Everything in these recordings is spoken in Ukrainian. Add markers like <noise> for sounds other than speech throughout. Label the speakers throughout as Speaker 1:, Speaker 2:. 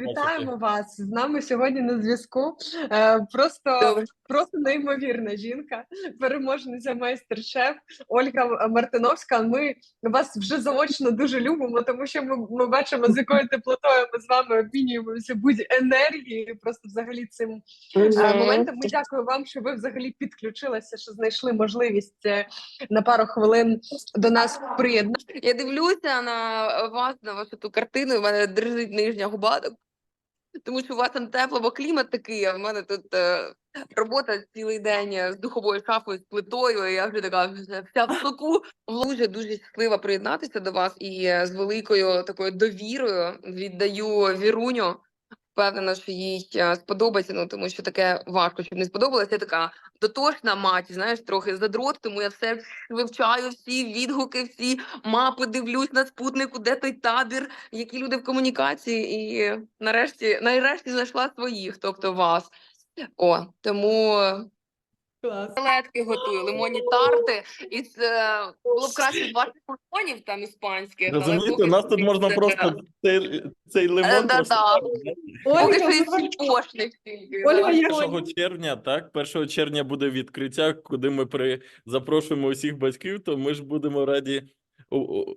Speaker 1: Вітаємо вас з нами сьогодні на зв'язку. Е, Просто
Speaker 2: Добре.
Speaker 1: просто неймовірна жінка, переможниця майстер-шеф Ольга Мартиновська. Ми вас вже заочно дуже любимо, тому що ми, ми бачимо, з якою теплотою ми з вами обмінюємося будь енергією. Просто взагалі цим е, моментом. Ми дякую вам, що ви взагалі підключилися, що знайшли можливість е, на пару хвилин до нас приєднати.
Speaker 2: Я дивлюся на вас, на вашу ту картину, і в мене дрижить нижня губа. Тому що у вас там тепло, бо клімат такий, а в мене тут е, робота цілий день е, з духовою шафою, з плитою. І я вже така вся в соку. Дуже дуже щаслива приєднатися до вас і е, з великою такою довірою віддаю віруню. Впевнена, що їй е, сподобається, ну тому що таке важко, щоб не сподобалося. Я така дотошна мать, знаєш, трохи задрот, тому я все вивчаю, всі відгуки, всі мапи дивлюсь на спутнику, де той табір, які люди в комунікації, і нарешті, нарешті знайшла своїх, тобто вас. О, тому
Speaker 1: Клас.
Speaker 2: Летки готую, лимонні тарти. І це було б краще з ваших лимонів там іспанських.
Speaker 3: Розумієте, у нас тут можна
Speaker 2: це-
Speaker 3: просто цей, цей
Speaker 2: Е,
Speaker 3: лимон
Speaker 2: да-да. Поки що
Speaker 1: ви-
Speaker 2: сільпошних тільки.
Speaker 1: Ольга,
Speaker 3: 1 червня, так, 1 червня буде відкриття, куди ми при... запрошуємо усіх батьків, то ми ж будемо раді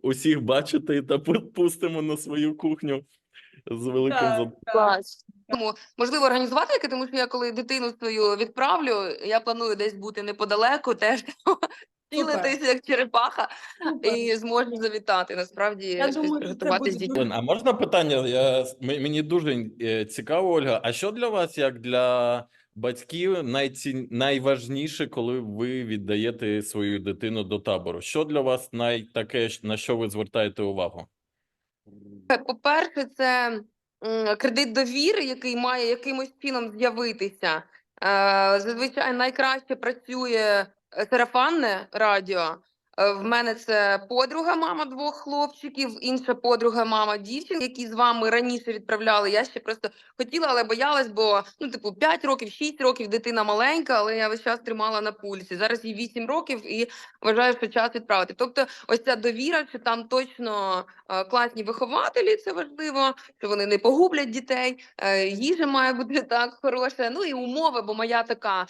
Speaker 3: усіх бачити та пу- пустимо на свою кухню з великим
Speaker 1: Так.
Speaker 3: задоволенням.
Speaker 2: Клас. Тому можливо організувати яке, тому що я коли дитину свою відправлю, я планую десь бути неподалеку, теж <laughs> цілитися як черепаха і зможу завітати. Насправді
Speaker 1: Я думаю, це
Speaker 2: з дітьми.
Speaker 3: А можна питання? Я, мені дуже е, цікаво, Ольга. А що для вас, як для батьків, найці... найважніше, коли ви віддаєте свою дитину до табору? Що для вас найтаке, на що ви звертаєте увагу?
Speaker 2: По-перше, це кредит довіри, який має якимось чином з'явитися. Е, Зазвичай найкраще працює е, сарафанне радіо. Е, В мене це подруга, мама двох хлопчиків, інша подруга, мама дівчин, які з вами раніше відправляли. Я ще просто хотіла, але боялась, бо ну, типу, 5 років, 6 років дитина маленька, але я весь час тримала на пульсі. Зараз їй 8 років і вважаю, що час відправити. Тобто, ось ця довіра, що там точно е, класні вихователі, це важливо, що вони не погублять дітей. е, Їжа має бути <laughs> так хороша. Ну і умови, бо моя така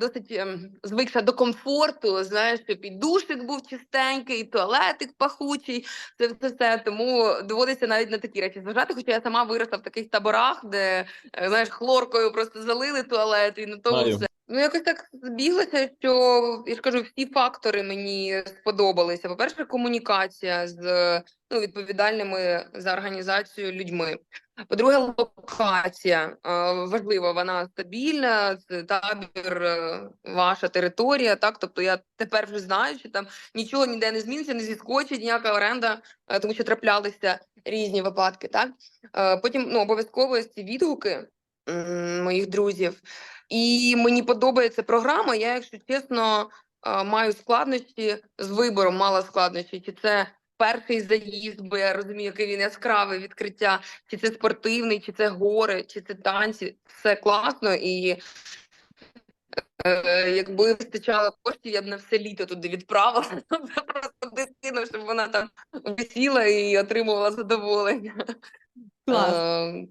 Speaker 2: досить ем, звикша до комфорту. Знаєш, щоб і душик був чистенький, туалетик пахучий. Це все все. Тому доводиться навіть на такі речі зважати. Хоча я сама виросла в таких таборах, де е, знаєш, хлоркою просто залили туалет, і на тому все. Ну, якось так збіглося, що я ж кажу, всі фактори мені сподобалися. По-перше, комунікація з ну, відповідальними за організацію людьми. По-друге, локація важлива, вона стабільна, це табір, е, ваша територія. Так, тобто я тепер вже знаю, що там нічого ніде не зміниться, не зіскочить ніяка оренда, е, тому що траплялися різні випадки. Так Е, потім ну обов'язково ці відгуки моїх друзів. І мені подобається програма. Я, якщо чесно, маю складнощі з вибором, мала складнощі. Чи це перший заїзд, бо я розумію, який він яскравий відкриття, чи це спортивний, чи це гори, чи це танці. Все класно і. Е, якби вистачало коштів, я б на все літо туди відправила <laughs> просто дитину, щоб вона там висіла і отримувала задоволення.
Speaker 1: Клас.
Speaker 2: Е,